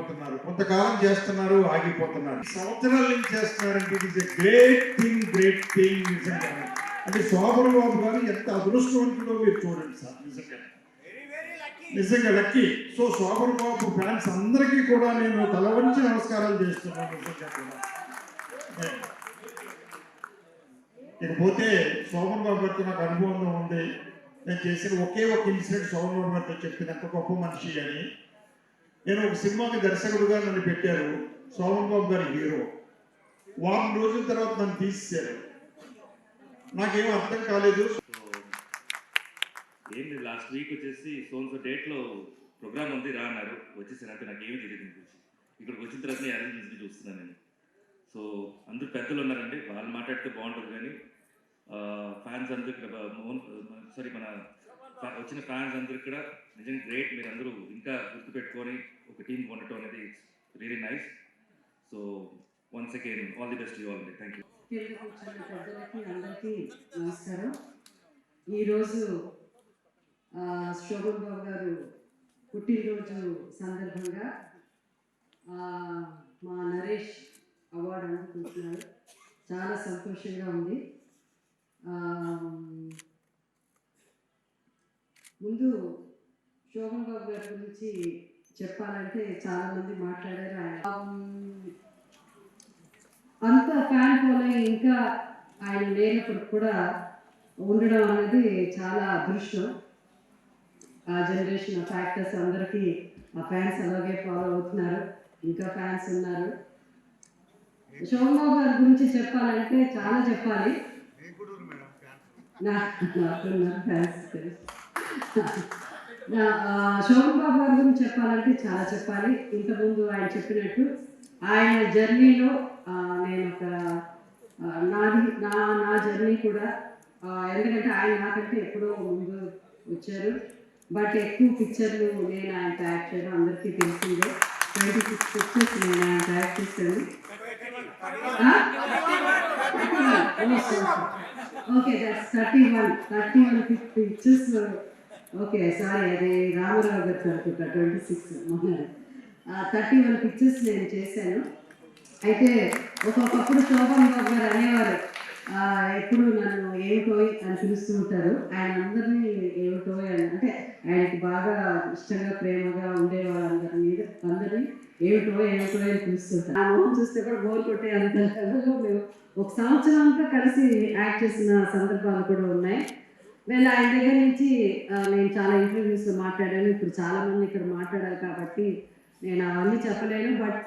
ఆగిపోతున్నారు. కొంతకాలం చేస్తున్నారు ఆగిపోతున్నారు. సంవత్సరాల నుంచి చేస్తున్నారంటే it is a great thing great thing నిజంగా. అంటే శోభన్ బాబు గారు ఎంత అదృష్టవంతుడో మీరు చూడండి సార్ నిజంగా. నిజంగా lucky so Shoban Babu fans అందరికీ కూడా నేను తల వంచి నమస్కారాలు చేస్తున్నాను నిజంగా కూడా. ఇకపోతే శోభన్ బాబు గారితో నాకు అనుభవం ఉంది నేను చేసిన ఒకే ఒక ఇన్సిడెంట్ శోభన్ బాబు గారితో చెప్పిన ఎంత గొప్ప మనిషి అని. నేను ఒక సినిమాకి దర్శకుడుగా నన్ను పెట్టారు శోభన్ బాబు గారి హీరో. వారం రోజుల తర్వాత నన్ను తీసేశారు. నాకేం అర్థం కాలేదు. సో ఏంటి లాస్ట్ వీక్ వచ్చేసి సోన్స్ డేట్లో ప్రోగ్రామ్ ఉంది రా అన్నారు. వచ్చేసానంటే నాకు ఏమీ తెలియదు గురించి ఇక్కడికి వచ్చిన తర్వాత అరేంజ్ చూస్తున్నాను నేను. సో అందరూ పెద్దలు ఉన్నారండి వాళ్ళు మాట్లాడితే బాగుంటుంది కానీ ఫ్యాన్స్ అందరూ ఇక్కడ మోహన్ సారీ మన వచ్చిన ఫ్యాన్స్ అందరూ కూడా నిజంగా గ్రేట్ మీరు అందరూ ఇంకా గుర్తుపెట్టుకొని ఒక టీం ఉండటం అనేది really nice so once again all the best you all thank you పెద్దలకి అందరికీ నమస్కారం. ఈరోజు శోభన్ బాబు గారు పుట్టినరోజు సందర్భంగా మా నరేష్ అవార్డు అందుకుంటున్నారు. చాలా సంతోషంగా ఉంది. ముందు శోభన్ బాబు గారి గురించి చెప్పాలంటే చాలామంది మాట్లాడారు ఆయన. అంత ఫ్యాన్ ఫాలోయింగ్ ఇంకా ఆయన లేనప్పుడు కూడా ఉండడం అనేది చాలా అదృష్టం. ఆ జనరేషన్ ఆఫ్ యాక్టర్స్ అందరికీ ఆ ఫ్యాన్స్ అలాగే ఫాలో అవుతున్నారు. ఇంకా ఫ్యాన్స్ ఉన్నారు. శోభబాబు గారి గురించి చెప్పాలంటే చాలా చెప్పాలి. నా- నాకున్నారు ఫ్యాన్స్ తెలుసు శోభన్ బాబు గారి గురించి చెప్పాలంటే చాలా చెప్పాలి. ఇంతకుముందు ఆయన చెప్పినట్టు ఆయన జర్నీలో నేను ఒక నాది నా నా జర్నీ కూడా ఎందుకంటే ఆయన నాకంటే ఎప్పుడో ముందు వచ్చారు. బట్ ఎక్కువ పిక్చర్లు నేను ఆయన తయారు చేయడం అందరికీ తెలిసిందే. ట్వంటీ సిక్స్ పిక్చర్స్ నేను ఆయన తయారు చేశాను. Okay that's thirty one thirty one pictures. Okay sorry అది రామారావు గారు అనుకుంటా ట్వంటీ సిక్స్ మొన్న థర్టీ వన్ పిక్చర్స్ నేను చేశాను. అయితే ఒక్కొక్కప్పుడు శోభన్ బాబు గారు అనేవారు ఎప్పుడు నన్ను ఏమిటోయ్ అని పిలుస్తూ ఉంటారు. ఆయన అందరినీ ఏమిటోయ్ అని అంటే ఆయనకి బాగా ఇష్టంగా ప్రేమగా ఉండేవారు వాళ్ళందరి మీద అందరినీ ఏమిటో ఏమిటో అని పిలుస్తుంటారు ఆ మొహం చూస్తే కూడా గోల్ కొట్టే అంత మేము ఒక సంవత్సరం అంతా కలిసి యాక్ట్ చేసిన సందర్భాలు కూడా ఉన్నాయి. వెళ్ళి ఆయన దగ్గర నుంచి నేను చాలా ఇంటర్వ్యూస్లో మాట్లాడాను. ఇప్పుడు చాలామంది ఇక్కడ మాట్లాడాలి కాబట్టి నేను అవన్నీ చెప్పలేను. బట్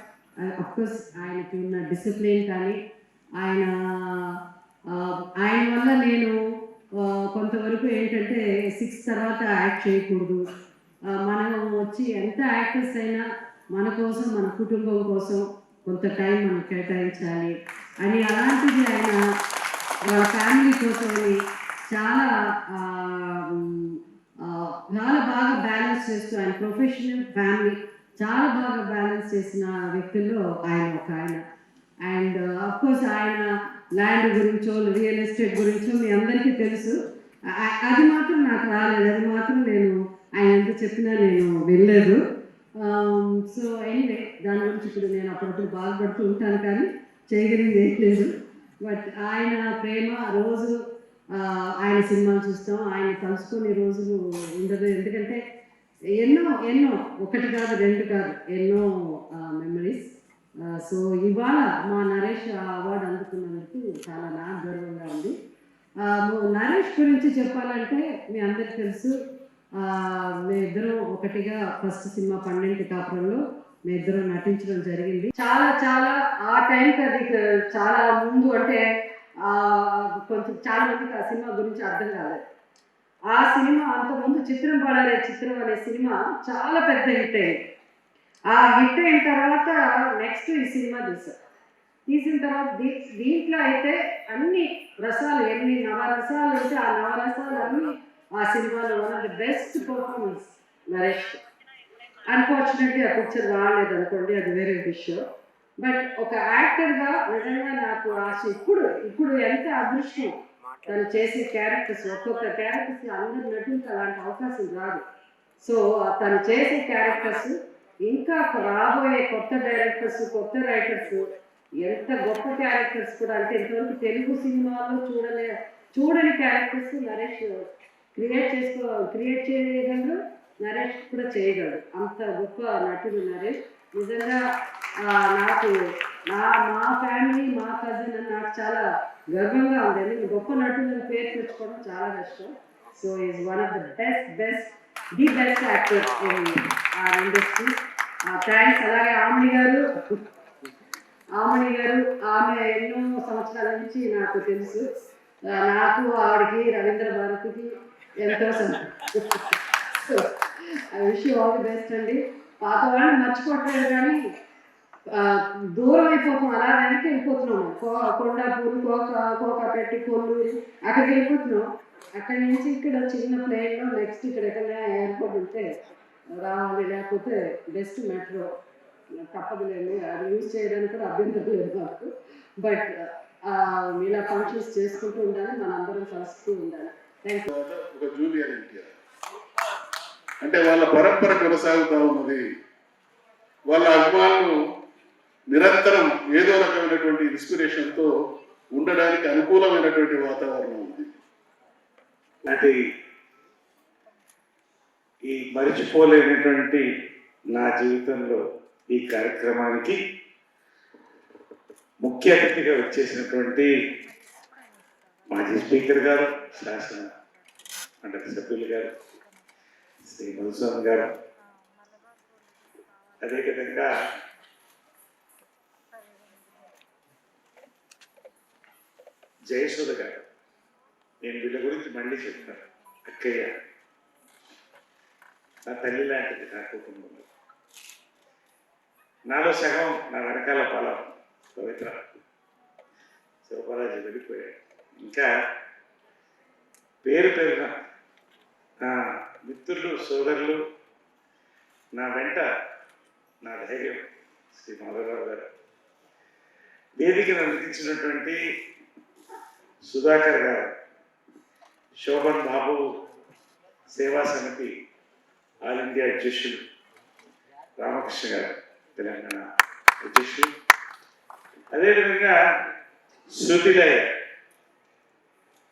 అఫ్కోర్స్ ఆయనకి ఉన్న డిసిప్లిన్ కానీ ఆయన ఆయన వల్ల నేను కొంతవరకు ఏంటంటే సిక్స్ తర్వాత యాక్ట్ చేయకూడదు. మనం వచ్చి ఎంత యాక్టర్స్ అయినా మన కోసం మన కుటుంబం కోసం కొంత టైం మనం కేటాయించాలి. అని అలాంటిది ఆయన ఫ్యామిలీ కోసమని చాలా చాలా బాగా బ్యాలెన్స్ చేస్తూ ఆయన ప్రొఫెషనల్ ఫ్యామిలీ చాలా బాగా బ్యాలెన్స్ చేసిన వ్యక్తుల్లో ఆయన ఒక ఆయన. అండ్ కోర్స్ ఆయన ల్యాండ్ గురించో రియల్ ఎస్టేట్ గురించో మీ అందరికీ తెలుసు. అది మాత్రం నాకు రాలేదు. అది మాత్రం నేను ఆయన ఎంత చెప్పినా నేను వెళ్ళలేదు సో ఎనీవే దాని గురించి ఇప్పుడు నేను అప్పుడప్పుడు బాధపడుతూ ఉంటాను కానీ చేయగలిగింది ఏం లేదు. బట్ ఆయన ప్రేమ రోజు ఆయన సినిమాలు చూస్తాం ఆయన కలుసుకునే రోజులు ఉండదు. ఎందుకంటే ఎన్నో ఎన్నో ఒకటి కాదు రెండు కాదు ఎన్నో మెమరీస్ సో ఇవాళ మా నరేష్ ఆ అవార్డు అందుకున్నందుకు చాలా నా గర్వంగా ఉంది. నరేష్ గురించి చెప్పాలంటే మీ అందరికి తెలుసు మేమిద్దరం ఒకటిగా ఫస్ట్ సినిమా పన్నెండు కాపురంలో మేమిద్దరం నటించడం జరిగింది. చాలా చాలా ఆ టైంకి అది చాలా ముందు అంటే కొంచెం చాలా మందికి ఆ సినిమా గురించి అర్థం కాలేదు. ఆ సినిమా అంతకుముందు చిత్రం పడాలే చిత్రం అనే సినిమా చాలా పెద్ద హిట్ అయింది. ఆ హిట్ అయిన తర్వాత నెక్స్ట్ ఈ సినిమా తీసాం తీసిన తర్వాత దీ దీంట్లో అయితే అన్ని రసాలు ఎన్ని నవరసాలు ఉంటే ఆ నవరసాలు అన్ని ఆ సినిమాలో one of the best performance Naresh. Unfortunately ఆ పిక్చర్ రాలేదు అనుకోండి అది వేరే విషయం. బట్ ఒక యాక్టర్గా నిజంగా నాకు ఆశ ఇప్పుడు ఇప్పుడు ఎంత అదృష్టం? తను చేసే క్యారెక్టర్స్ ఒక్కొక్క క్యారెక్టర్స్ అందరి నటులకు అలాంటి అవకాశం రాదు. సో తను చేసే క్యారెక్టర్స్ ఇంకా రాబోయే కొత్త డైరెక్టర్స్ కొత్త రైటర్స్ ఎంత గొప్ప క్యారెక్టర్స్ కూడా అంటే ఇంతవరకు తెలుగు సినిమాలో చూడలే చూడని క్యారెక్టర్స్ నరేష్ క్రియేట్ చేసుకో క్రియేట్ చేయగలరు నరేష్ కూడా చేయగలడు. అంత గొప్ప నటుడు నరేష్. నిజంగా నాకు నా మా ఫ్యామిలీ మా కజిన్ అని నాకు చాలా గర్వంగా ఉంది. ఎందుకంటే గొప్ప నటులను పేరు తెచ్చుకోవడం చాలా కష్టం. So is one of the best best the best actor in ఆ ఇండస్ట్రీ థ్యాంక్స్ అలాగే ఆమె గారు ఆమె గారు ఆమె ఎన్నో సంవత్సరాల నుంచి నాకు తెలుసు. నాకు ఆవిడకి రవీంద్ర భారతికి ఎంతో విష్ ఆల్ ది బెస్ట్ అండి. పాత వాళ్ళని మర్చిపోవట్లేదు కానీ దూరం అయిపోతాం అలా వెనక్కి వెళ్ళిపోతున్నాం. కో- కొండాపూర్ కోక కోకాపెట్టి కొల్లూరు అక్కడికి వెళ్ళిపోతున్నాం. అక్కడి నుంచి ఇక్కడ చిన్న ప్లేన్లో నెక్స్ట్ ఇక్కడ ఎక్కడైనా ఎయిర్పోర్ట్ ఉంటే రావాలి లేకపోతే బెస్ట్ మెట్రో. తప్పదులేండి అది యూజ్ చేయడానికి కూడా అభ్యంతరం లేదు నాకు బట్ ఇలా ఫంక్షన్స్ చేసుకుంటూ ఉండాలి మనందరం కలుస్తూ ఉండాలి. థ్యాంక్ యూ ఒక జూనియర్ ఎన్టీఆర్. అంటే వాళ్ళ పరంపర కొనసాగుతూ ఉన్నది. వాళ్ళ అభిమానులు నిరంతరం ఏదో రకమైనటువంటి ఇన్స్పిరేషన్తో ఉండడానికి అనుకూలమైనటువంటి వాతావరణం ఉంది. నాటి ఈ మరిచిపోలేనటువంటి నా జీవితంలో ఈ కార్యక్రమానికి ముఖ్య అతిథిగా వచ్చేసినటువంటి మాజీ స్పీకర్ గారు శాసన మండలి సభ్యులు గారు శ్రీ మధుస్వామి గారు. అదేవిధంగా జయసుధ గారు. నేను వీళ్ళ గురించి మళ్ళీ చెప్తాను. అక్కయ్య నా తల్లి లాంటిది నా కుటుంబంలో నాలో సగం నా వెనకాల పొలం పవిత్ర. శివబాలాజీ వెళ్ళిపోయాడు. ఇంకా పేరు పేరున నా మిత్రులు సోదరులు నా వెంట నా ధైర్యం శ్రీ మాధవరావు గారు. వేదికను అందించినటువంటి సుధాకర్ గారు శోభన్ బాబు సేవా సమితి ఆల్ ఇండియా అధ్యక్షులు రామకృష్ణ గారు తెలంగాణ అధ్యక్షులు. అదేవిధంగా శృతిలయ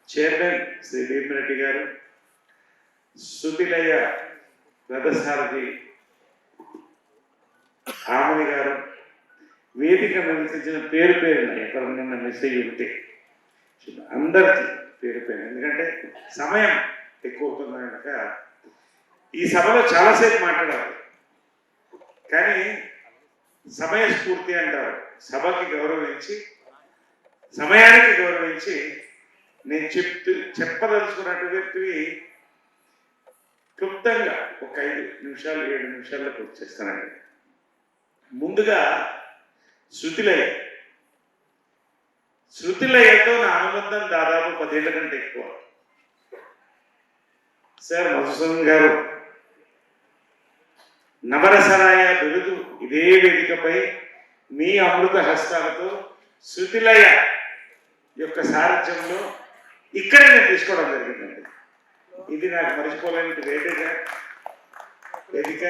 చైర్మన్ శ్రీ భీమరెడ్డి గారు శృతిలయ రథసారథి ఆమని గారు వేదిక నిర్వహించిన పేరు పేరున నిన్న మెసేజ్ ఉంటే అందరికీ పేరు ఎందుకంటే సమయం ఎక్కువ అవుతుంది కనుక ఈ సభలో చాలాసేపు మాట్లాడాలి. కానీ సమయ స్ఫూర్తి అంటారు. సభకి గౌరవించి సమయానికి గౌరవించి నేను చెప్తూ చెప్పదలుచుకున్నటువంటివి క్లుప్తంగా ఒక ఐదు నిమిషాలు ఏడు నిమిషాల్లో పూర్తి చేస్తానండి. ముందుగా శృతిలయ శృతిలయ్యతో నా అనుబంధం దాదాపు పదేళ్ళ కంటే ఎక్కువ. సార్ మధుసూదన్ గారు నవరసరాయ బిరుదు ఇదే వేదికపై మీ అమృత హస్తాలతో శృతిలయ యొక్క సారథ్యంలో ఇక్కడే నేను తీసుకోవడం జరిగిందండి. ఇది నాకు మర్చిపోలేని వేదిక వేదిక.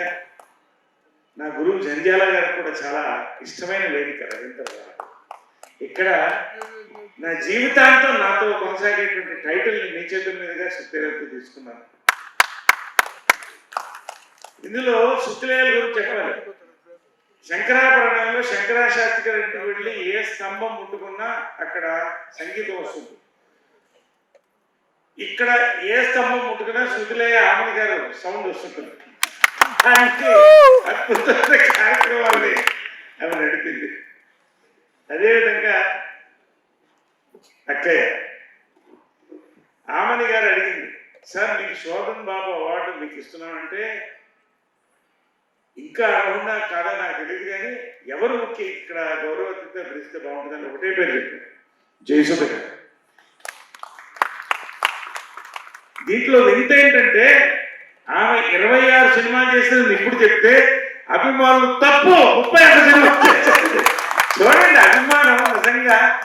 నా గురువు జంజాల గారికి కూడా చాలా ఇష్టమైన వేదిక రవీంద్ర గారు. ఇక్కడ నా జీవితాంతం నాతో కొనసాగేటువంటి టైటిల్ నీ చేతుల మీదుగా సుత్తేలతో తీసుకున్నాను ఇందులో సుత్తిలేల గురించి చెప్పాలి. శంకరాభరణంలో శంకరాశాస్త్రి గారి ఇంటికి వెళ్ళి ఏ స్తంభం ముట్టుకున్నా అక్కడ సంగీతం వస్తుంది. ఇక్కడ ఏ స్తంభం ముట్టుకున్నా శృతిలేయ ఆమెని గారు సౌండ్ వస్తుంది అద్భుతమైన కార్యక్రమాన్ని ఆమె నడిపింది. అదేవిధంగా అక్కయ్య ఆమని గారు అడిగింది సార్ మీకు శోభన్ బాబు అవార్డు మీకు ఇస్తున్నామంటే ఇంకా అర్హున్నా కాదా నాకు తెలియదు కానీ ఎవరు ముఖ్య ఇక్కడ గౌరవతితో పిలిస్తే బాగుంటుందని ఒకటే పేరు చెప్పారు. జయసుధ గారు. దీంట్లో వింత ఏంటంటే ఆమె ఇరవై ఆరు సినిమాలు చేసినది ఇప్పుడు చెప్తే అభిమానులు తప్పు ముప్పై ఆరు సినిమాలు చూడండి అభిమానం నిజంగా.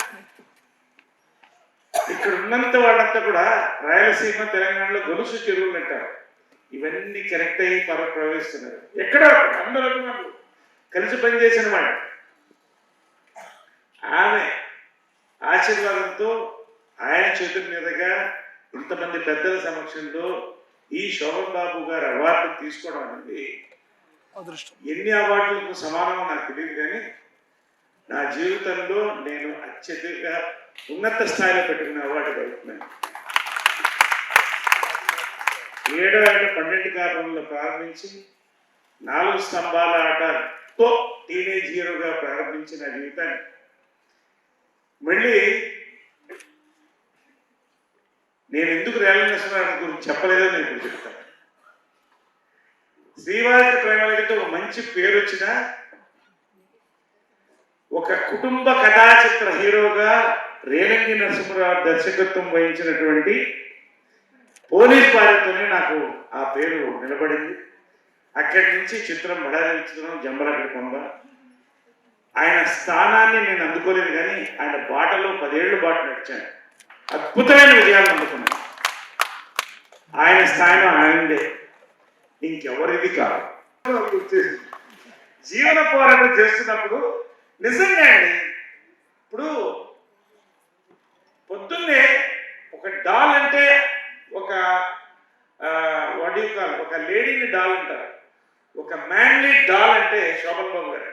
ఇక్కడ ఉన్నంత వాళ్ళంతా కూడా రాయలసీమ తెలంగాణలో గొలుసు చెరువులు అంటారు ఇవన్నీ కరెక్ట్ అయ్యి పర ప్రవేశిస్తున్నారు. ఎక్కడ? అందరూ అభిమానులు. కలిసి పనిచేసిన వాళ్ళు. ఆమె ఆశీర్వాదంతో ఆయన చేతుల మీదుగా ఇంతమంది పెద్దల సమక్షంలో ఈ శోభన్ బాబు గారు అవార్డు తీసుకోవడం అనేది ఎన్ని అవార్డులకు సమానమో నాకు తెలియదు కానీ నా జీవితంలో నేను అత్యధిక ఉన్నత స్థాయిలో పెట్టుకున్న అవార్డు కలుగుతున్నాను ఏడో ఏడు పన్నెండు కారణంలో ప్రారంభించి నాలుగు స్తంభాల ఆటతో టీనేజ్ హీరోగా ప్రారంభించిన జీవితాన్ని. మళ్ళీ నేను ఎందుకు రేల గురించి చెప్పలేదో నేను ఇప్పుడు చెప్తాను. శ్రీవారి ప్రేమలకి ఒక మంచి పేరు వచ్చిన ఒక కుటుంబ కథాచిత్ర హీరోగా రేలంగి నరసింహరావు దర్శకత్వం వహించినటువంటి పోలీస్ వారితోనే నాకు ఆ పేరు నిలబడింది. అక్కడి నుంచి చిత్రం బడాలి చిత్రం జంబలగడ్డ కొండ. ఆయన స్థానాన్ని నేను అందుకోలేదు కానీ ఆయన బాటలో పదేళ్ళు బాట నడిచాను. అద్భుతమైన విజయాలు అందుకున్నాను. ఆయన స్థాయిలో ఆయనదే. ఇంకెవరిది కాదు. జీవన పోరాటం చేస్తున్నప్పుడు నిజంగా అండి. ఇప్పుడు పొద్దున్నే ఒక డాల్ అంటే ఒక వడి కాల్ ఒక లేడీని డాల్ అంటారు. ఒక మ్యాన్లీ డాల్ అంటే శోభన్ బాబు గారు.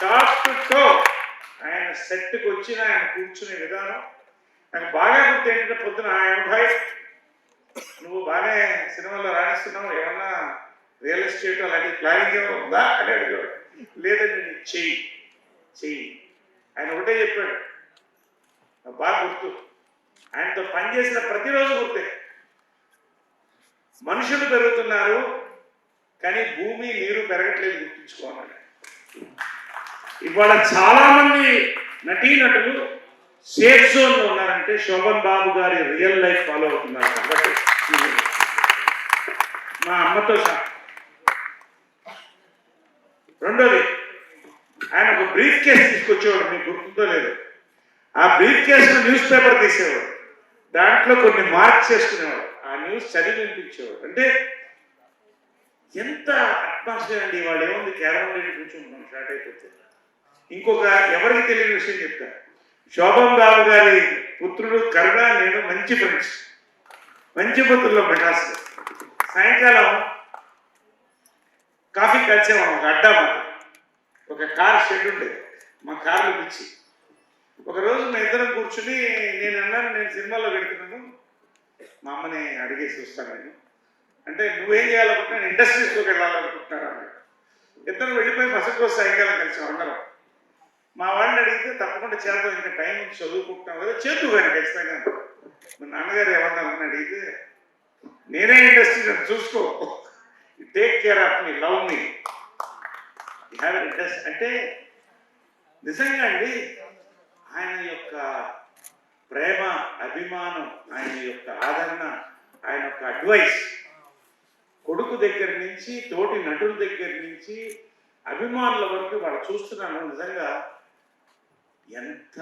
టాప్ టు టో ఆయన సెట్కి వచ్చిన ఆయన కూర్చునే విధానం. నాకు బాగా గుర్తు ఏంటంటే పొద్దున ఆయన భాయ్ నువ్వు బాగానే సినిమాలో రాణిస్తున్నావు. ఏమన్నా రియల్ ఎస్టేట్ అలాంటి ప్లానింగ్ ఏమో ఉందా? అని అడిగేవాడు. లేదండి నేను చెయ్యి. చెయ్యి. ఆయన ఒకటే చెప్పాడు. బాగా గుర్తు. ఆయనతో పనిచేసిన ప్రతిరోజు గుర్తే. మనుషులు పెరుగుతున్నారు కానీ భూమి నీరు పెరగట్లేదు గుర్తుంచుకోవాలి ఇవాళ చాలా మంది నటీనటులు సేఫ్ జోన్లో ఉన్నారంటే శోభన్ బాబు గారి రియల్ లైఫ్ ఫాలో అవుతున్నారు. కాబట్టి మా అమ్మతో సహా. రెండోది ఆయన ఒక బ్రీఫ్ కేస్ తీసుకొచ్చేవాడు మీకు గుర్తుందో లేదు. ఆ బ్రీఫ్ కేస్ న్యూస్ పేపర్ తీసేవాడు. దాంట్లో కొన్ని మార్క్స్ చేసుకునేవాడు ఆ న్యూస్ చదివి వినిపించేవాడు. అంటే ఎంత అట్మాస్ఫియర్ అండి వాళ్ళు ఏముంది? కేరళ వెళ్ళి కూర్చుంటున్నాం స్టార్ట్ అయిపోతే. ఇంకొక ఎవరికి తెలియని విషయం చెప్తా. శోభం బాబు గారి పుత్రుడు కరుణ నేను మంచి ఫ్రెండ్స్ మంచి పుత్రుల్లో ప్రకాశ్ సాయంకాలం కాఫీ కలిసేవాం ఒక అడ్డా ఒక కార్ షెడ్ ఉండేది. మా కార్లు పిచ్చి. ఒకరోజు మా ఇద్దరం కూర్చుని నేను అన్నాను నేను సినిమాలో పెడుతున్నాను. మా అమ్మని అడిగేసి వస్తాను నేను అంటే నువ్వేం చేయాలనుకుంటున్నా ఇండస్ట్రీస్లోకి వెళ్ళాలనుకుంటున్నాను ఇద్దరు వెళ్ళిపోయి మసకు సాయంకాలం కలిసి ఉండరు మా వాడిని అడిగితే తప్పకుండా చేద్దాం ఇంకా టైం చదువుకుంటున్నాం కదా చేద్దు కానీ ఖచ్చితంగా. మా నాన్నగారు ఏమన్నా అడిగితే నేనే ఇండస్ట్రీ చూసుకో. Take care of me love me have interest అంటే నిజంగా అండి ఆయన యొక్క ప్రేమ అభిమానం ఆయన యొక్క ఆదరణ ఆయన యొక్క అడ్వైస్ కొడుకు దగ్గర నుంచి తోటి నటుల దగ్గర నుంచి అభిమానుల వరకు వాళ్ళు చూస్తున్నాను. నిజంగా ఎంత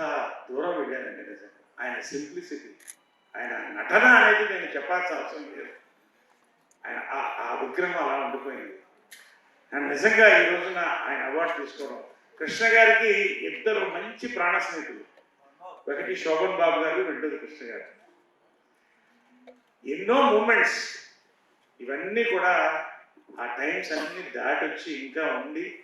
దూరం వెళ్ళానండి నిజంగా. ఆయన సింప్లిసిటీ ఆయన నటన అనేది నేను చెప్పాల్సిన అవసరం లేదు. ఆ- ఆ విగ్రహం అలా ఉండిపోయింది. ఆయన నిజంగా ఈ రోజున ఆయన అవార్డు తీసుకోవడం. కృష్ణ గారికి ఇద్దరు మంచి ప్రాణ స్నేహితులు. ఒకటి శోభన్ బాబు గారు రెండోది కృష్ణ గారు. ఎన్నో మూమెంట్స్ ఇవన్నీ కూడా ఆ టైమ్స్ అన్ని దాటొచ్చి ఇంకా ఉండి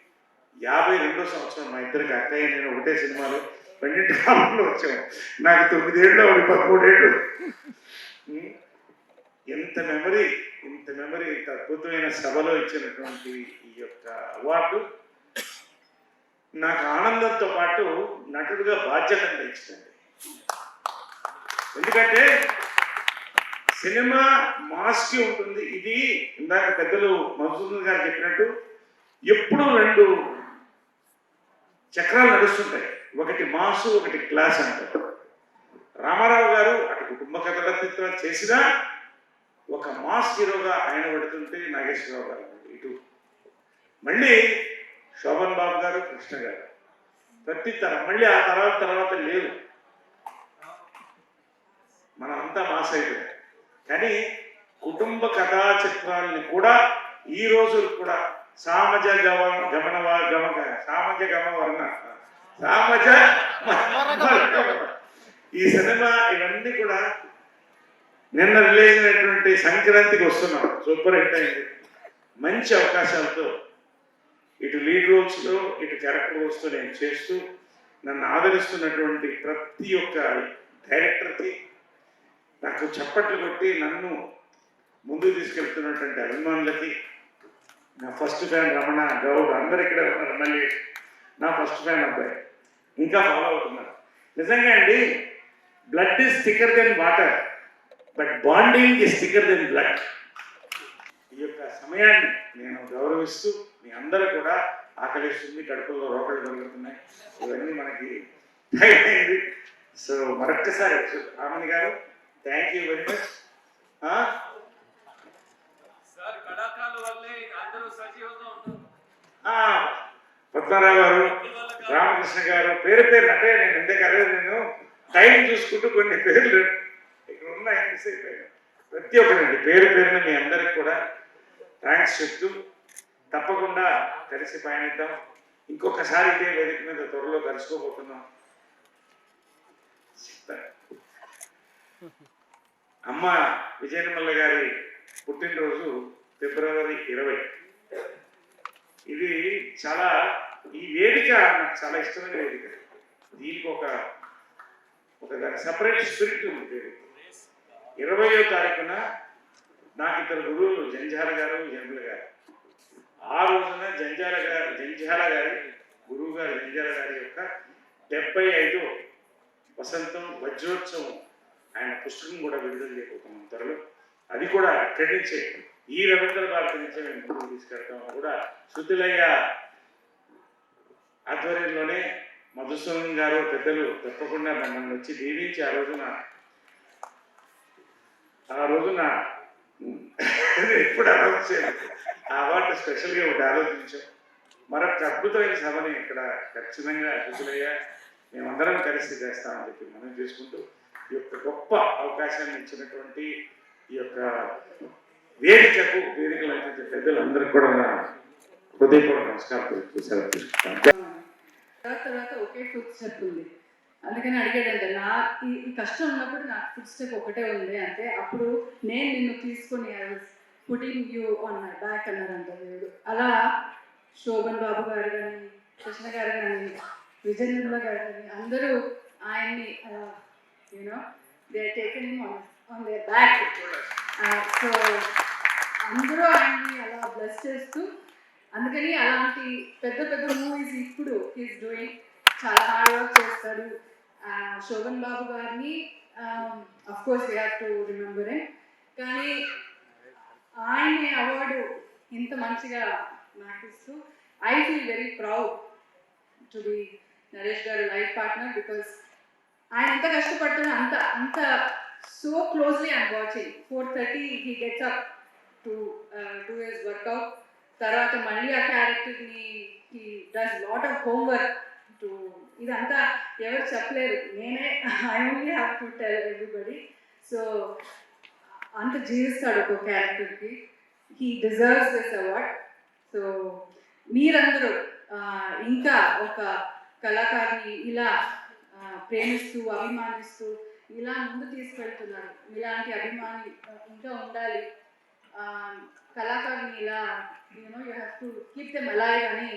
యాభై రెండో సంవత్సరం మా ఇద్దరికి అక్కయ్య నేను ఒకటే సినిమాలో పన్నెండు కాలంలో వచ్చాము నాకు తొమ్మిదేళ్ళు ఆవిడ పదమూడేళ్ళు. ఎంత మెమరీ. ఇంత మెమరీ ఇంత అద్భుతమైన సభలో ఇచ్చినటువంటి ఈ యొక్క అవార్డు నాకు ఆనందంతో పాటు నటుడుగా బాధ్యతను పెంచుతుంది ఎందుకంటే సినిమా మాస్కి ఉంటుంది. ఇది ఇందాక పెద్దలు మధుసూదన్ గారు చెప్పినట్టు ఎప్పుడు రెండు చక్రాలు నడుస్తుంటాయి. ఒకటి మాసు ఒకటి క్లాస్ అంటారు. రామారావు గారు అటు కుటుంబ కథల చేసినా ఒక మాస్ హీరోగా ఆయన పెడుతుంటే నాగేశ్వరరావు గారు ఇటు. మళ్ళీ శోభన్ బాబు గారు కృష్ణ గారు. ప్రతి తరం మళ్ళీ ఆ తర్వాత తర్వాత లేదు మనం అంతా మాస్ అయిపోయాం. కానీ కుటుంబ కథా చిత్రాలని కూడా ఈ రోజు కూడా సామజ గమ గమన గమక సామజ గమ వర్ణ. సామజ ఈ సినిమా ఇవన్నీ కూడా నిన్న రిలీజ్ అయినటువంటి సంక్రాంతికి వస్తున్నాం. సూపర్ హిట్ అయింది. మంచి అవకాశాలతో ఇటు లీడ్ రోల్స్లో ఇటు క్యారెక్టర్ రోల్స్తో నేను చేస్తూ నన్ను ఆదరిస్తున్నటువంటి ప్రతి ఒక్క డైరెక్టర్కి నాకు చప్పట్లు కొట్టి నన్ను ముందుకు తీసుకెళ్తున్నటువంటి అభిమానులకి నా ఫస్ట్ ఫ్యాన్ రమణ గౌడ్ అందరు ఇక్కడే ఉన్నారు మళ్ళీ నా ఫస్ట్ ఫ్యాన్ అబ్బాయి. ఇంకా ఫాలో అవుతున్నారు. నిజంగా అండి blood is thicker than water. But bonding is thicker than blood ఈ యొక్క సమయాన్ని నేను గౌరవిస్తూ మీ అందరూ కూడా ఆకలిస్తుంది కడుపులో రోకలు కలుగుతున్నాయి. ఇవన్నీ మనకి అయింది సో మరొక్కసారి రామణి గారు thank you very much Padmarao గారు రామకృష్ణ గారు పేరు పేరు అంటే నేను ఇందాక అదే నేను. టైం చూసుకుంటూ కొన్ని పేర్లు ఉన్నాయి మిస్ ప్రతి ఒక్కరండి. పేరు పేరున మీ అందరికి కూడా థ్యాంక్స్ చెప్తూ తప్పకుండా కలిసి పయనిద్దాం. ఇంకొకసారి ఇదే వేదిక మీద త్వరలో కలుసుకోబోతున్నాం. అమ్మ విజయనిమల్ల గారి పుట్టినరోజు ఫిబ్రవరి ఇరవై. ఇది చాలా ఈ వేదిక నాకు చాలా ఇష్టమైన వేదిక. దీనికి ఒక ఒక సపరేట్ స్పిరిట్ ఉంది వేదిక. ఇరవయో తారీఖున నాకు ఇద్దరు గురువులు జంజాల గారు జంబుల గారు. ఆ రోజున జంజాల గారు జంజాల గారి గురువు గారు జంజాల గారి యొక్క డెబ్బై ఐదు వసంతం వజ్రోత్సవం ఆయన పుస్తకం కూడా విడుదల చేయబోతున్నాం త్వరలో. అది కూడా అక్కడి ఈ రవీంద్ర భారతి నుంచే మేము ముందుకు తీసుకెళ్తాం కూడా శృతులయ్య ఆధ్వర్యంలోనే మధుసూదన్ గారు పెద్దలు తప్పకుండా మమ్మల్ని వచ్చి దీవించి ఆ రోజున ఆ రోజున ఎప్పుడు ఆలోచించాను ఆ అవార్డు స్పెషల్గా ఒకటి ఆలోచించాం. మరొక అద్భుతమైన సభని ఇక్కడ ఖచ్చితంగా శృతులయ్య మేమందరం కలిసి చేస్తామని చెప్పి మనం చేసుకుంటూ ఈ యొక్క గొప్ప అవకాశాన్ని ఇచ్చినటువంటి ఈ యొక్క వేదికకు వేదికలు అయితే పెద్దలందరికీ కూడా హృదయపూర్వక నమస్కారం తెలుపుతూ సెలవు తర్వాత ఒకే ఫుడ్ సెట్ ఉంది. అందుకని అడిగాడంటే నా ఈ కష్టం ఉన్నప్పుడు నాకు ఫుడ్ స్టెప్ ఒకటే ఉంది అంటే అప్పుడు నేను నిన్ను తీసుకొని putting you on my back అన్నారంట దేవుడు అలా శోభన్ బాబు గారు కానీ కృష్ణ గారు కానీ విజయ నిర్మల గారు కానీ అందరూ ఆయన్ని you know they taken on on they back so అందరూ ఆయన్ని అలా బ్లెస్ చేస్తూ అందుకని అలాంటి పెద్ద పెద్ద మూవీస్ ఇప్పుడు హీస్ డూయింగ్ చాలా హార్డ్ వర్క్ చేస్తాడు. శోభన్ బాబు గారిని of course we have to remember కానీ ఆయన అవార్డు ఇంత మంచిగా నాకు ఇస్తూ I feel very proud to be Naresh గారు లైఫ్ పార్ట్నర్ బికాస్ ఆయన ఎంత కష్టపడుతున్నా అంత అంత so closely I'm watching four thirty he gets up to two years workout తర్వాత మళ్ళీ ఆ క్యారెక్టర్ని he does lot of homework to ఇదంతా ఎవరు చెప్పలేరు. నేనే I only have to tell everybody so అంత జీవిస్తాడు ఒక క్యారెక్టర్కి he deserves this award so మీరందరూ ఇంకా ఒక కళాకారుని ఇలా ప్రేమిస్తూ అభిమానిస్తూ ఇలా ముందు తీసుకెళ్తున్నారు. ఇలాంటి అభిమాని ఇంకా ఉండాలి. కళాకారుని ఇలా you know you have to keep them alive అని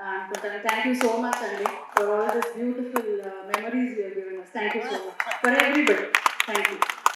Uh, uh, thank you so much, Sandeep, for all these beautiful uh, memories you have given us. Thank you so much. For everybody. Thank you.